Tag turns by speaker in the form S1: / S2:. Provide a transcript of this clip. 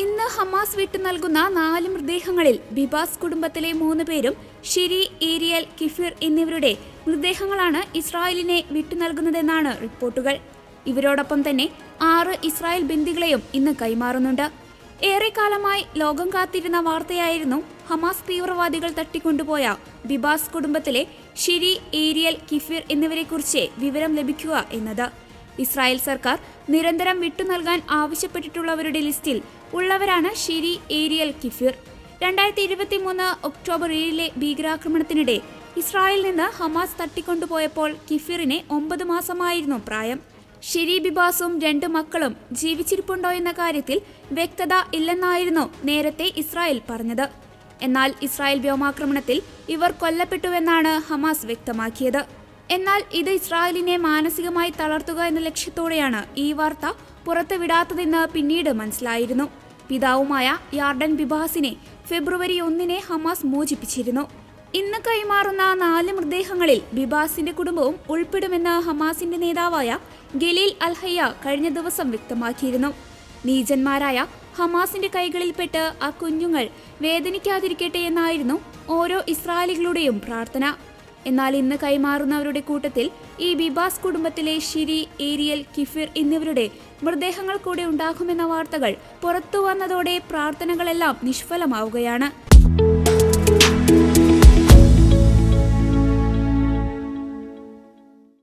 S1: ഇന്ന് ഹമാസ് വിട്ടു നൽകുന്ന നാല് മൃതദേഹങ്ങളിൽ ബിബാസ് കുടുംബത്തിലെ മൂന്ന് പേരും ഷിരി ഏരിയൽ കിഫിർ എന്നിവരുടെ മൃതദേഹങ്ങളാണ് ഇസ്രായേലിനെ വിട്ടു നൽകുന്നതെന്നാണ് റിപ്പോർട്ടുകൾ. ഇവരോടൊപ്പം തന്നെ ആറ് ഇസ്രായേൽ ബന്ദികളെയും ഇന്ന് കൈമാറുന്നുണ്ട്. ഏറെക്കാലമായി ലോകം കാത്തിരുന്ന വാർത്തയായിരുന്നു ഹമാസ് തീവ്രവാദികൾ തട്ടിക്കൊണ്ടുപോയ ബിബാസ് കുടുംബത്തിലെ ഷിരി ഏരിയൽ കിഫിർ എന്നിവരെക്കുറിച്ച് വിവരം ലഭിക്കുക എന്നത്. ഇസ്രായേൽ സർക്കാർ നിരന്തരം വിട്ടുനൽകാൻ ആവശ്യപ്പെട്ടിട്ടുള്ളവരുടെ ലിസ്റ്റിൽ ഉള്ളവരാണ് ഷിരി ഏരിയൽ കിഫിർ. രണ്ടായിരത്തി ഇരുപത്തി മൂന്ന് ഒക്ടോബർ ഏഴിലെ ഭീകരാക്രമണത്തിനിടെ ഇസ്രായേലിൽ നിന്ന് ഹമാസ് തട്ടിക്കൊണ്ടുപോയപ്പോൾ കിഫിറിന് ഒമ്പത് മാസമായിരുന്നു പ്രായം. ഷിരി ബിബാസും രണ്ട് മക്കളും ജീവിച്ചിരിപ്പുണ്ടോ എന്ന കാര്യത്തിൽ വ്യക്തത ഇല്ലെന്നായിരുന്നു നേരത്തെ ഇസ്രായേൽ പറഞ്ഞത്. എന്നാൽ ഇസ്രായേൽ വ്യോമാക്രമണത്തിൽ ഇവർ കൊല്ലപ്പെട്ടുവെന്നാണ് ഹമാസ് വ്യക്തമാക്കിയത്. എന്നാൽ ഇത് ഇസ്രായേലിനെ മാനസികമായി തളർത്തുക എന്ന ലക്ഷ്യത്തോടെയാണ് ഈ വാർത്ത പുറത്തുവിടാത്തതെന്ന് പിന്നീട് മനസ്സിലായിരുന്നു. പിതാവുമായ യാർഡൻ ബിബാസിനെ ഫെബ്രുവരി ഒന്നിനെ ഹമാസ് മോചിപ്പിച്ചിരുന്നു. ഇന്ന് കൈമാറുന്ന നാല് മൃതദേഹങ്ങളിൽ ബിബാസിന്റെ കുടുംബവും ഉൾപ്പെടുമെന്ന് ഹമാസിന്റെ നേതാവായ ഗലീൽ അൽഹയ്യ കഴിഞ്ഞ ദിവസം വ്യക്തമാക്കിയിരുന്നു. നീചന്മാരായ ഹമാസിന്റെ കൈകളിൽപ്പെട്ട് ആ കുഞ്ഞുങ്ങൾ വേദനിക്കാതിരിക്കട്ടെ എന്നായിരുന്നു ഓരോ ഇസ്രായേലികളുടെയും പ്രാർത്ഥന. എന്നാൽ ഇന്ന് കൈമാറുന്നവരുടെ കൂട്ടത്തിൽ ഈ ബിബാസ് കുടുംബത്തിലെ ഷിരി ഏരിയൽ കിഫിർ എന്നിവരുടെ മൃതദേഹങ്ങൾ കൂടെ ഉണ്ടാകുമെന്ന വാർത്തകൾ പുറത്തു വന്നതോടെ പ്രാർത്ഥനകളെല്ലാം നിഷ്ഫലമാവുകയാണ്.